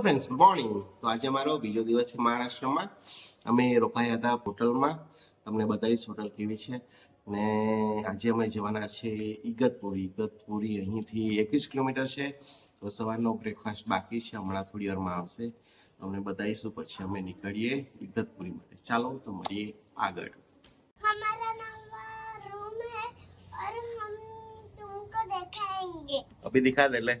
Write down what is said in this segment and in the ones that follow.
Hello friends good morning તો આજે અમારો બીજો દિવસ છે મહારાષ્ટ્રમાં. અમે રોકાયા હતા હોટલમાં. તમને બતાવીશ હોટલ કેવી છે. ને આજે અમે જવાના છે ઇગતપુરી ઇગતપુરી અહીંથી એકવીસ કિલોમીટર છે. તો સવારનો બ્રેકફાસ્ટ બાકી છે. હમણાં થોડી વારમાં આવશે. તમને બતાવીશું પછી અમે નીકળીએ ઇગતપુરી માટે. ચાલો તો મળીએ આગળ. અભી દિખા દે લે.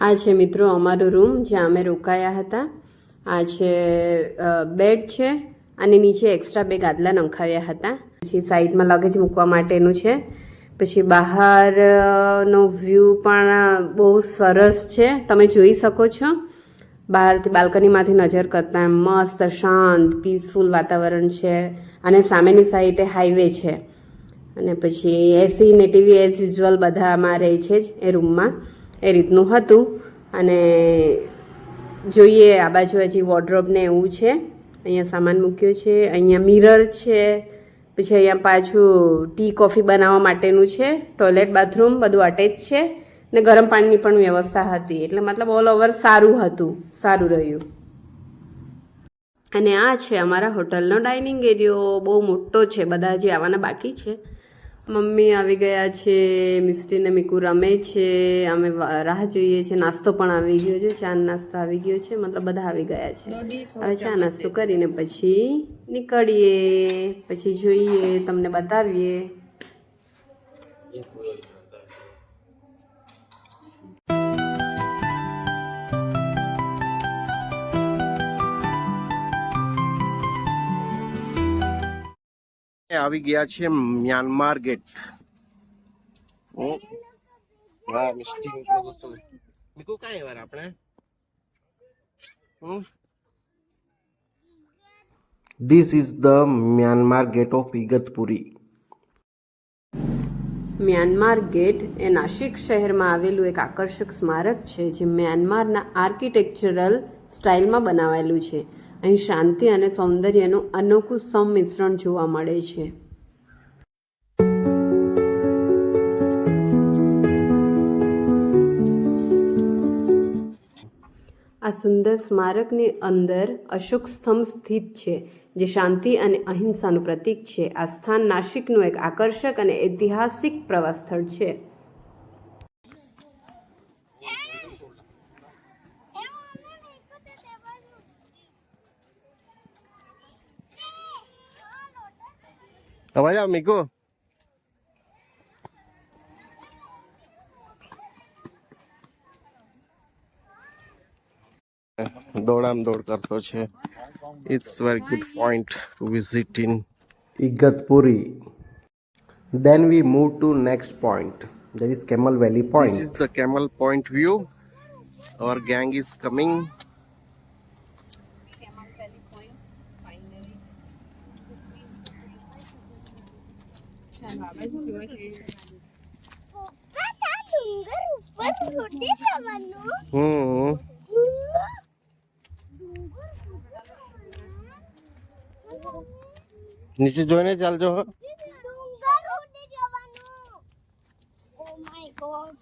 આ છે મિત્રો અમારો રૂમ, જ્યાં અમે રોકાયા હતા. આ છે બેડ છે અને નીચે એક્સ્ટ્રા બે ગાદલા નંખાવ્યા હતા. પછી સાઈડમાં લગેજ મૂકવા માટેનું છે. પછી બહારનો વ્યૂ પણ બહુ સરસ છે. તમે જોઈ શકો છો. બહારથી બાલ્કનીમાંથી નજર કરતા મસ્ત, શાંત પીસફુલ વાતાવરણ છે. અને સામેની સાઈડે હાઈવે છે. અને પછી એસી ને ટીવી એઝ યુઝ્યુઅલ બધામાં રહે છે જ એ રૂમમાં એ રીતનું હતું. અને જોઈએ આ બાજુ હજી વોર્ડ્રોબને એવું છે. અહીંયા સામાન મૂક્યો છે. અહીંયા મિરર છે. પછી અહીંયા પાછું ટી કોફી બનાવવા માટેનું છે. ટોયલેટ બાથરૂમ બધું અટેચ છે. ને ગરમ પાણીની પણ વ્યવસ્થા હતી. એટલે મતલબ ઓલ ઓવર સારું હતું. સારું રહ્યું. અને આ છે અમારા હોટલનો ડાઇનિંગ એરિયો બહુ મોટો છે. બધા હજી આવવાના બાકી છે. મમ્મી આવી ગયા છે મિસ્ટી ને મીકુ રમે છે અમે રાહ જોઈએ છે નાસ્તો પણ આવી ગયો છે ચા નાસ્તો આવી ગયો છે મતલબ બધા આવી ગયા છે. હવે ચા નાસ્તો કરીને પછી નીકળીએ પછી જોઈએ તમને બતાવીએ. આવી ગયા છે મ્યાનમાર ગેટ. વાહ મિષ્ટી મિત્રો ગુસ્સો મિકુ કાંઈ વાર આપણે? This is the Myanmar gate of Igatpuri Myanmar gate એ નાસિક શહેરમાં આવેલું એક આકર્ષક સ્મારક છે જે મ્યાનમારના આર્કિટેક્ચરલ સ્ટાઇલમાં બનાવાયેલું છે. અહીં શાંતિ અને સૌંદર્યનું અનોખું સંમિશ્રણ જોવા મળે છે. આ સુંદર સ્મારકની અંદર અશોક સ્તંભ સ્થિત છે, જે શાંતિ અને અહિંસાનું પ્રતીક છે. આ સ્થાન નાસિકનું એક આકર્ષક અને ઐતિહાસિક પ્રવાસ સ્થળ છે. અવાજ આવ મિકુ દોડામ દોડ કરતો છે it's very good point to visit in Igatpuri then we move to next point that is camel valley point this is the camel point view our gang is coming પપ્પા ડુંગર ઉપર છોડી જવાનું hmm નીચે જોઈને ચાલજો હો ડુંગર ઉડી જવાનું oh my god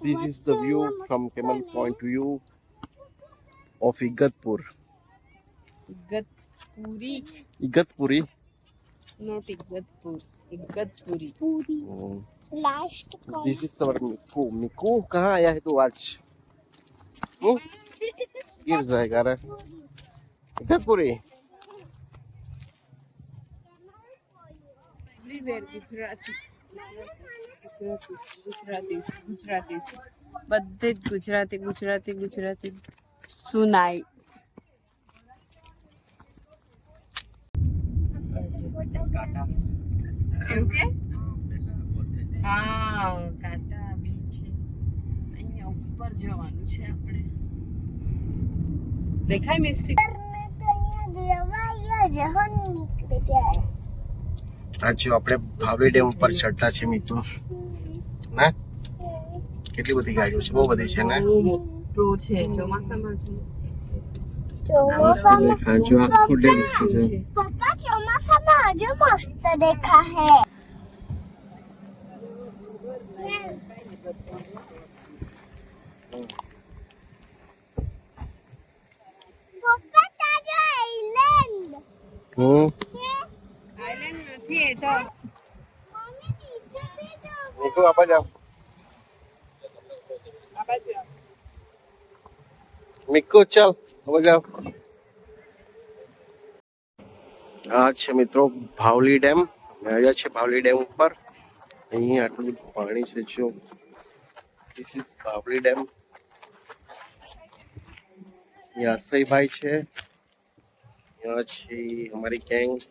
This is the view from Camel Point view of Igatpur. Igatpuri Igatpuri. Not Igatpur Igatpuri puri Hmm. Last This is our Miku. Miku, कहाँ आया है तू आज? Hmm? गिर जाएगा रे इगतपुरी એવરીવેર ગુજરાતી ગુજરાતી ગુજરાતી ગુજરાતી બધે જ ગુજરાતી ગુજરાતી ગુજરાતી સુનાય એવું કે? હા કાંટા બી છે. અહીંયા ઉપર જવાનું છે આપણે. દેખાય મિસ્ટેક જો આપણે ભાવલી ડેમ ઉપર ચડતા છે મિત્રો. ના? કેટલી બધી ગાડીઓ છે? બહુ બધી છે ને? બહુ છે ચોમાસામાં જો ચોમાસામાં જો મસ્ત દેખા હે હમ આઈલેન્ડ નથી એ તો મમ્મી નીચે બી જો નીકળો આપા જાઓ આ બાજુ આવો. ચાલ હવે જાઓ. આ છે મિત્રો ભાવલી ડેમ. આવ્યા છે ભાવલી ડેમ ઉપર. અહીં આટલું બધું પાણી છે જો. This is Bhavali dam. યાસઈભાઈ છે. અહીંયા છે અમારી ગેંગ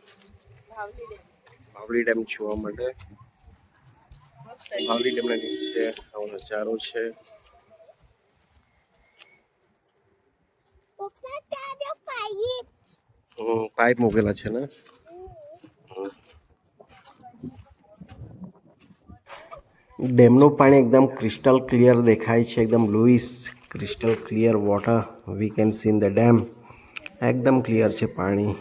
ભાવલી ડેમ. જોવા માટે. ભાવલી ડેમના નીચે આવો નજારો છે. પાઇપ મૂકેલા છે ને? ડેમનું પાણી એકદમ ક્રિસ્ટલ ક્લિયર દેખાય છે, એકદમ Louis crystal clear water, we can seen the dam. એકદમ ક્લિયર છે પાણી.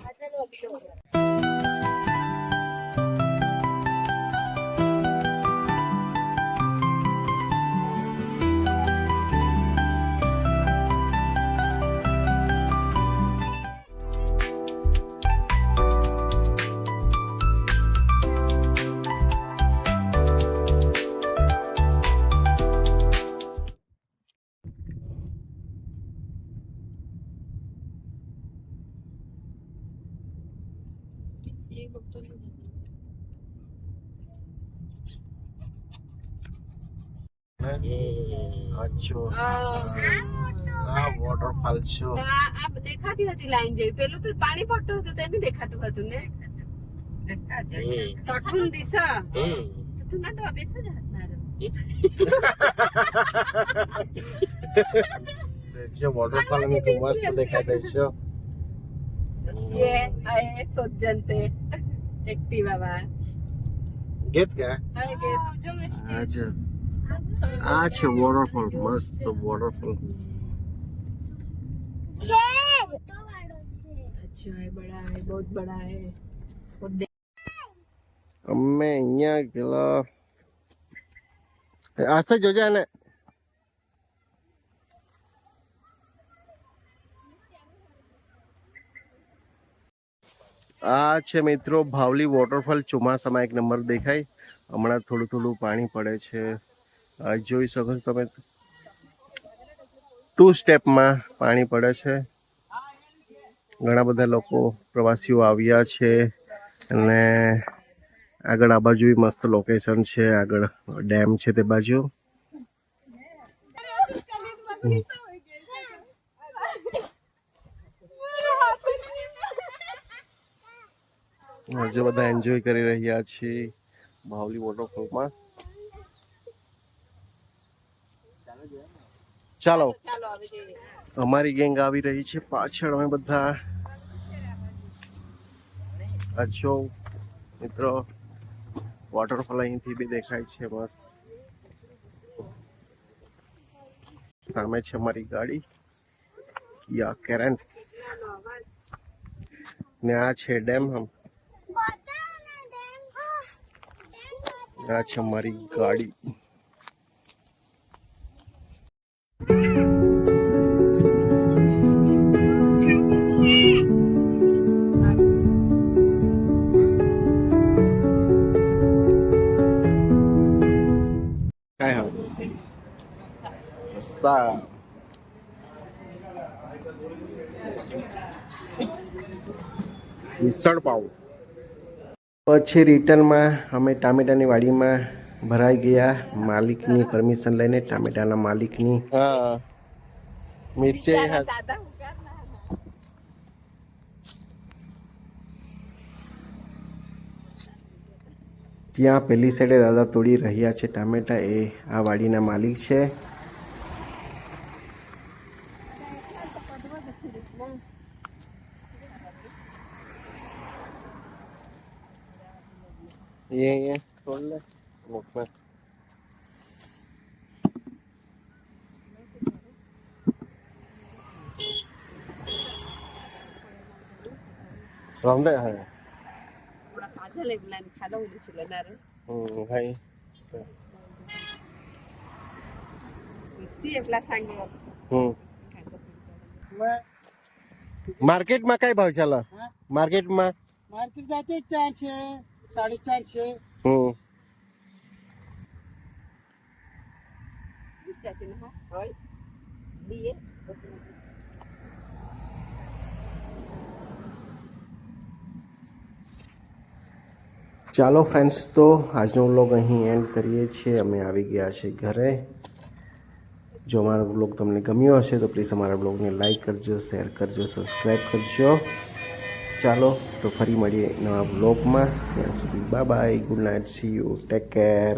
આ જો આ આ વોટરફોલ છો તો આ આ દેખાતી હતી લાઈન જેવી પેલું તો પાણી પડતું હતું તે નહીં દેખાતું હતું ને તટકુન દિશા તો તું ના ડોબે છે જ હાથનારો. છે વોટરફોલ ની તો મસ્ત દેખાય છે ये आए सोजनते एक्टिवा बा ગીત કા आए के जो मिस्टी આ છે આ છે વોટરફોલ મસ્ત વોટરફોલ અમે અહીંયા ગયેલા. આશા જોજે ને આ છે મિત્રો ભાવલી વોટરફોલ ચોમાસામાં એક નંબર દેખાય. હમણાં થોડું થોડું પાણી પડે છે. જોઈ શકો છો તમે. ટુ સ્ટેપમાં પાણી પડે છે. ઘણા બધા લોકો પ્રવાસીઓ આવ્યા છે અને આગળ આ બાજુ મસ્ત લોકેશન છે. આગળ ડેમ છે તે બાજુ. હજુ બધા એન્જોય કરી રહ્યા છે બાવલી વોટરફોલમાં ચાલો. ચાલો હવે જઈએ. અમારી ગેંગ આવી રહી છે પાછળ અમે બધા. આ જો મિત્રો વોટરફોલ અહીંથી બી દેખાય છે મસ્ત. સામે છે અમારી ગાડી. યા કેરેન્સ. ને આ છે ડેમ બતાવો ને ડેમ. હા ડેમ આ છે અમારી ગાડી. sa મિસળ પાઉં પછી રિટર્નમાં અમે ટામેટાની વાડીમાં ભરાઈ ગયા. માલિકની પરમિશન લઈને ટામેટાના માલિકની મિર્ચે ત્યાં પેલી સાઈડે દાદા તોડી રહ્યા છે ટામેટા. એ આ વાડીના માલિક છે. ये ये खोल ले बुक में রামদে হ্যাঁ ওরা কাজে লাগলে আমি খেলা উঠেছিল না রে হুম ভাই मार्केट में कई भाव चला मार्केट में मार्केट जाते चार छः હા. હોય. ચાલો ફ્રેન્ડ્સ તો આજનો વ્લોગ અહીં એન્ડ કરીએ છીએ. અમે આવી ગયા છે ઘરે. જો અમારો બ્લોગ તમને ગમ્યો હશે તો પ્લીઝ અમારા બ્લોગને લાઈક કરજો શેર કરજો સબસ્ક્રાઈબ કરજો. ચાલો તો ફરી મળીએ નવા બ્લોગમાં. ત્યાં સુધી bye good night see you take care